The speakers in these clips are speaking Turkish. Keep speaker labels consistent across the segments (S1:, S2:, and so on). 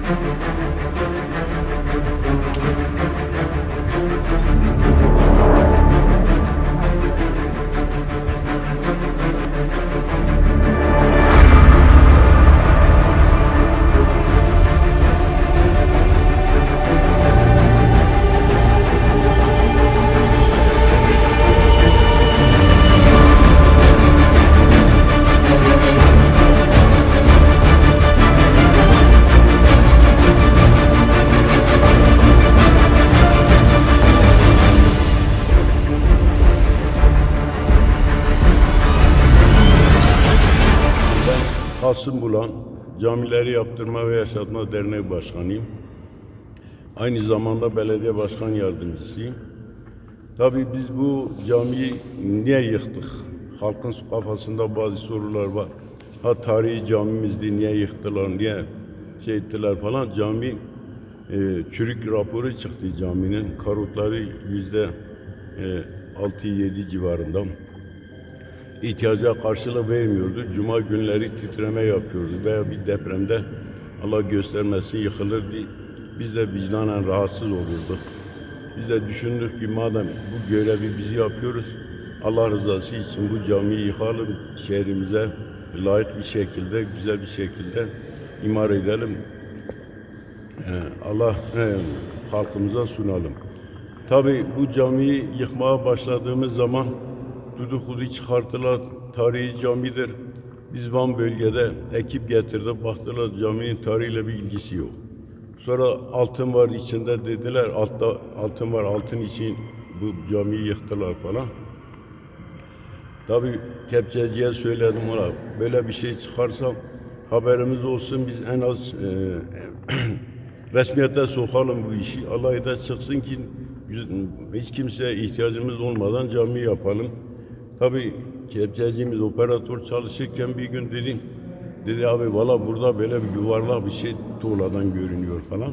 S1: thank you. Kasım Bulan, Camileri Yaptırma ve Yaşatma Derneği Başkanıyım. Aynı zamanda belediye başkan yardımcısıyım. Tabii biz bu camiyi niye yıktık? Halkın kafasında bazı sorular var. Ha tarihi camimizdi, niye yıktılar, niye şey ettiler falan. Cami e, çürük raporu çıktı caminin. Karotları yüzde e, 6-7 civarında ihtiyaca karşılık vermiyordu. Cuma günleri titreme yapıyordu veya bir depremde Allah göstermesin yıkılırdı. Biz de vicdanen rahatsız olurduk. Biz de düşündük ki madem bu görevi biz yapıyoruz, Allah rızası için bu camiyi yıkalım, şehrimize layık bir şekilde, güzel bir şekilde imar edelim. Ee, Allah e, halkımıza sunalım. Tabii bu camiyi yıkmaya başladığımız zaman Dudukudu çıkarttılar, tarihi camidir. Biz Van bölgede ekip getirdik, baktılar caminin tarihiyle bir ilgisi yok. Sonra altın var içinde dediler, altta altın var, altın için bu camiyi yıktılar falan. Tabii kepçeciye söyledim ona, böyle bir şey çıkarsam haberimiz olsun, biz en az e, resmiyete sokalım bu işi. Alay da çıksın ki hiç kimseye ihtiyacımız olmadan cami yapalım. Tabii kepçecimiz operatör çalışırken bir gün dedi, dedi abi valla burada böyle bir yuvarlak bir şey tuğladan görünüyor falan.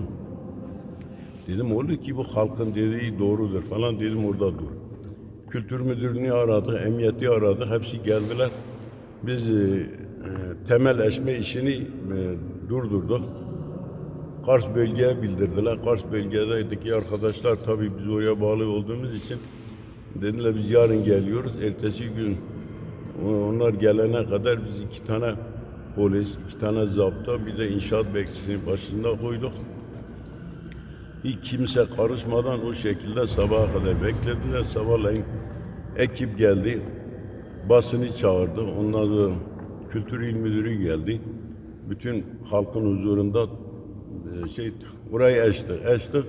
S1: Dedim olur ki bu halkın dediği doğrudur falan dedim orada dur. Kültür müdürlüğünü aradık, emniyeti aradık, hepsi geldiler. Biz e, e, temel eşme işini e, durdurduk. Kars bölgeye bildirdiler. Kars bölgedeki arkadaşlar tabii biz oraya bağlı olduğumuz için dediler biz yarın geliyoruz. Ertesi gün onlar gelene kadar biz iki tane polis, iki tane zapta bir de inşaat bekçisinin başında koyduk. Hiç kimse karışmadan o şekilde sabaha kadar beklediler. Sabahleyin ekip geldi. Basını çağırdı. Ondan sonra kültür il müdürü geldi. Bütün halkın huzurunda e, şey orayı açtık. Açtık.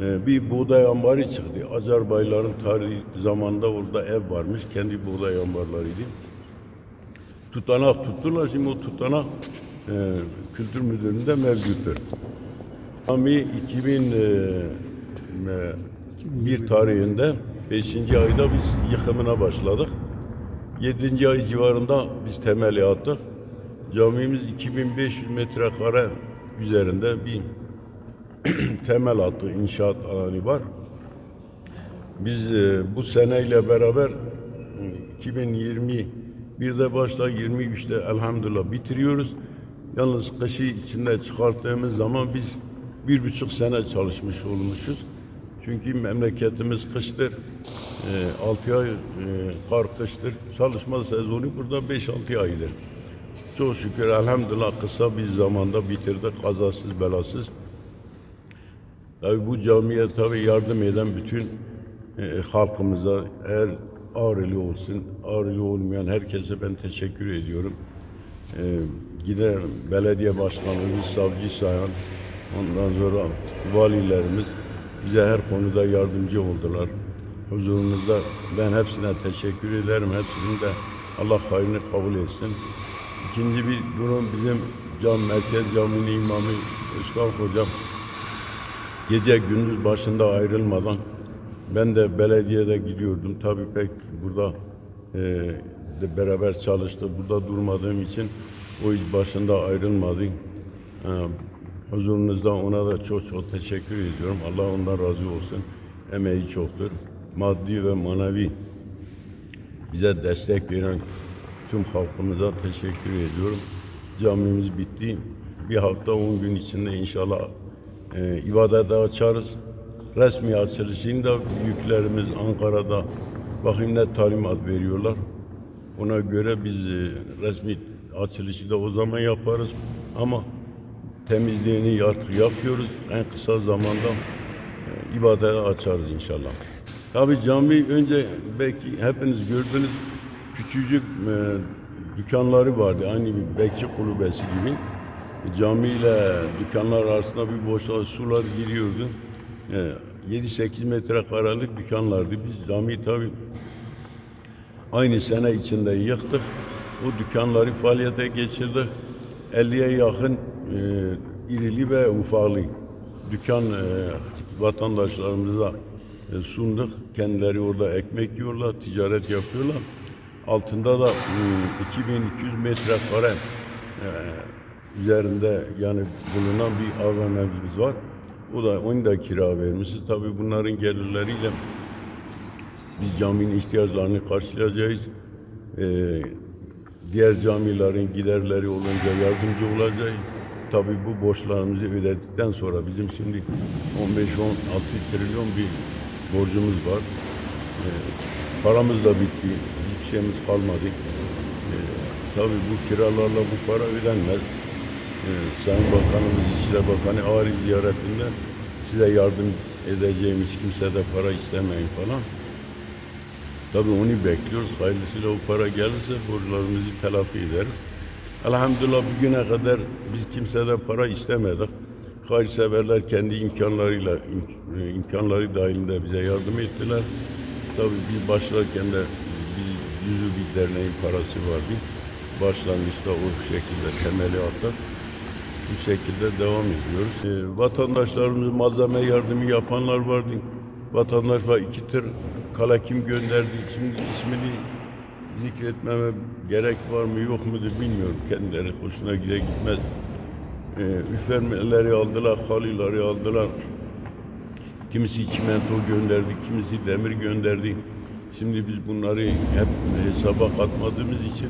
S1: E, bir buğday ambarı çıktı. Azerbayların tarihi zamanında orada ev varmış. Kendi buğday ambarlarıydı. Tutanak tuttular. Şimdi o tutanak e, kültür müdürlüğünde mevcuttur. Cami 2001 tarihinde 5. ayda biz yıkımına başladık. 7. ay civarında biz temeli attık. Camimiz 2500 metrekare üzerinde bir temel attı, inşaat alanı var. Biz e, bu seneyle beraber e, 2021'de başla 23'te elhamdülillah bitiriyoruz. Yalnız kışı içinde çıkarttığımız zaman biz bir buçuk sene çalışmış olmuşuz. Çünkü memleketimiz kıştır. E, 6 ay e, kar kıştır. Çalışma sezonu burada 5-6 aydır. Çok şükür elhamdülillah kısa bir zamanda bitirdik kazasız belasız. Tabii bu camiye tabii yardım eden bütün e, halkımıza eğer Ağrılı olsun, Ağrılı olmayan herkese ben teşekkür ediyorum. E, gider belediye başkanımız, savcı sayan, ondan sonra valilerimiz bize her konuda yardımcı oldular. Huzurunuzda ben hepsine teşekkür ederim. Hepsinin de Allah hayrını kabul etsin. İkinci bir durum bizim cam merkez caminin imamı Özkan Hocam gece gündüz başında ayrılmadan ben de belediyede gidiyordum. Tabii pek burada e, de beraber çalıştı. Burada durmadığım için o iş başında ayrılmadı. E, huzurunuzda ona da çok çok teşekkür ediyorum. Allah ondan razı olsun. Emeği çoktur. Maddi ve manevi bize destek veren tüm halkımıza teşekkür ediyorum. Camimiz bitti. bir hafta 10 gün içinde inşallah e, ibadete açarız. Resmi açılışını da büyüklerimiz Ankara'da bakayım ne talimat veriyorlar. Ona göre biz e, resmi açılışı da o zaman yaparız. Ama temizliğini artık yapıyoruz. En kısa zamanda e, ibadete açarız inşallah. Tabi cami önce belki hepiniz gördünüz küçücük e, dükkanları vardı. Aynı bir bekçi kulübesi gibi. Cami ile dükkanlar arasında bir boşluğa sular giriyordu. E, 7-8 metrekarelik dükkanlardı. Biz camiyi tabi aynı sene içinde yıktık. O dükkanları faaliyete geçirdik. 50'ye yakın e, irili ve ufaklı dükkan e, vatandaşlarımıza e, sunduk. Kendileri orada ekmek yiyorlar, ticaret yapıyorlar. Altında da e, 2200 metrekare e, üzerinde yani bulunan bir AVM'miz var. O da onu da kira vermişiz. Tabii bunların gelirleriyle biz caminin ihtiyaçlarını karşılayacağız. Ee, diğer camilerin giderleri olunca yardımcı olacağız. Tabii bu borçlarımızı ödedikten sonra bizim şimdi 15-16 trilyon bir borcumuz var. Ee, paramız da bitti. Hiçbir şeyimiz kalmadı. Ee, tabii bu kiralarla bu para ödenmez. Sayın Bakanımız, İçişleri Bakanı ağır ziyaretinde size yardım edeceğim hiç kimse de para istemeyin falan. Tabii onu bekliyoruz. Hayırlısıyla o para gelirse borçlarımızı telafi ederiz. Elhamdülillah bugüne kadar biz kimseden para istemedik. Hayırseverler kendi imkanlarıyla, im- e, imkanları dahilinde bize yardım ettiler. Tabii biz başlarken de bir yüzü bir derneğin parası vardı. Başlangıçta o şekilde temeli attık. Bu şekilde devam ediyoruz. Ee, vatandaşlarımız malzeme yardımı yapanlar vardı. Vatandaş var iki tır kalakim gönderdi. Şimdi ismini zikretmeme gerek var mı yok mudur bilmiyorum. Kendileri hoşuna gide gitmez. Ee, üfermeleri aldılar, halileri aldılar. Kimisi çimento gönderdi, kimisi demir gönderdi. Şimdi biz bunları hep hesaba katmadığımız için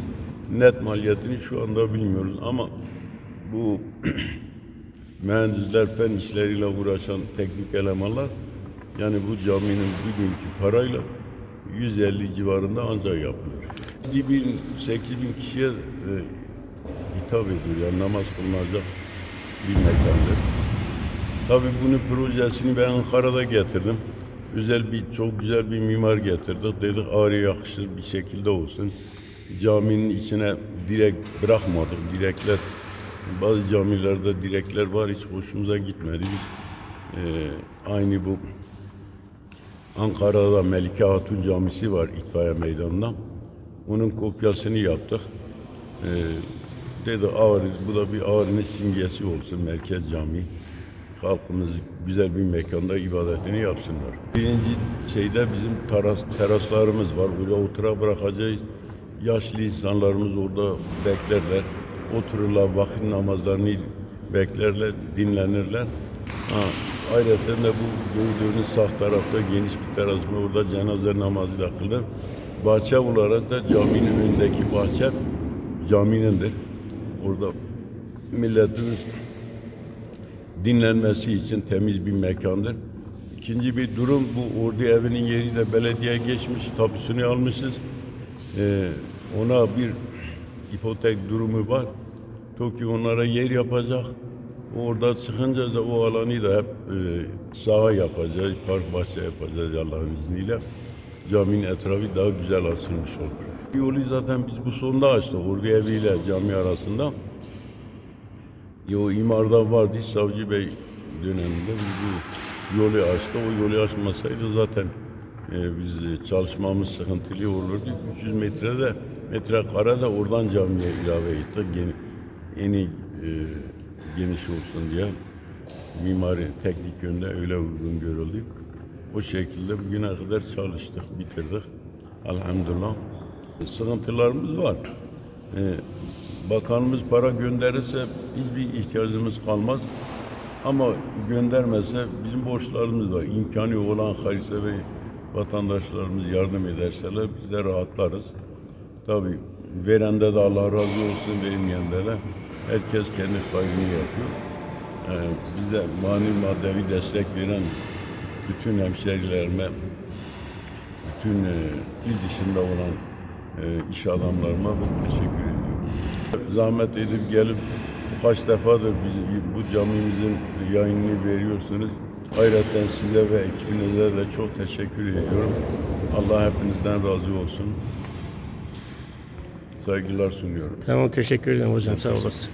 S1: net maliyetini şu anda bilmiyoruz. Ama bu mühendisler, fen işleriyle uğraşan teknik elemanlar yani bu caminin bugünkü parayla 150 civarında ancak yapılır. 7 bin, 8 bin kişiye e, hitap ediyor. Yani namaz kılınacak bir mekandır. Tabii bunun projesini ben Ankara'da getirdim. Özel bir, çok güzel bir mimar getirdik. Dedik ağrı yakışır bir şekilde olsun. Caminin içine direk bırakmadık. Direkler, bazı camilerde direkler var hiç hoşumuza gitmedi. Biz eee, aynı bu Ankara'da Melike Hatun Camisi var itfaiye meydanında. Onun kopyasını yaptık. Ee, dedi ağrı, bu da bir ağrının simgesi olsun Merkez Camii. Halkımız güzel bir mekanda ibadetini yapsınlar. Birinci şeyde bizim teras, teraslarımız var. Böyle otura bırakacağız. Yaşlı insanlarımız orada beklerler. Otururlar, vakit namazlarını beklerler, dinlenirler. Ha, ayrıca de bu gördüğünüz sağ tarafta geniş bir teras var. Orada cenaze namazı da kılır. Bahçe olarak da caminin önündeki bahçe caminindir. Orada milletimiz dinlenmesi için temiz bir mekandır. İkinci bir durum bu ordu evinin yeri de belediye geçmiş, tapusunu almışız. Ee, ona bir ipotek durumu var. TOKİ onlara yer yapacak. Orada çıkınca da o alanı da hep e, saha yapacağız, park bahçe yapacağız Allah'ın izniyle. Caminin etrafı daha güzel açılmış olur. Yolu zaten biz bu sonda açtık, Ordu eviyle cami arasında. Yo imarda vardı Savcı Bey döneminde biz bu yolu açtı. O yolu açmasaydı zaten e, biz çalışmamız sıkıntılı olurdu. 300 metrede metrekare de oradan camiye ilave ettik. Yeni, yeni e, geniş olsun diye mimari teknik yönde öyle uygun görüldü. O şekilde bugüne kadar çalıştık, bitirdik. Elhamdülillah. Sıkıntılarımız var. Ee, bakanımız para gönderirse hiçbir ihtiyacımız kalmaz. Ama göndermezse bizim borçlarımız var. İmkanı olan hayırsever vatandaşlarımız yardım ederseler biz de rahatlarız. Tabii verende de Allah razı olsun, vermeyende de Herkes kendi hayrını yapıyor. Ee, bize mani maddevi destek veren bütün hemşerilerime, bütün e, il dışında olan e, iş adamlarıma ben teşekkür ediyorum. Zahmet edip gelip kaç defadır biz, bu camimizin yayınını veriyorsunuz. Ayrıca size ve ekibinize de çok teşekkür ediyorum. Allah hepinizden razı olsun. Saygılar sunuyorum.
S2: Tamam teşekkür ederim hocam sağ olasın.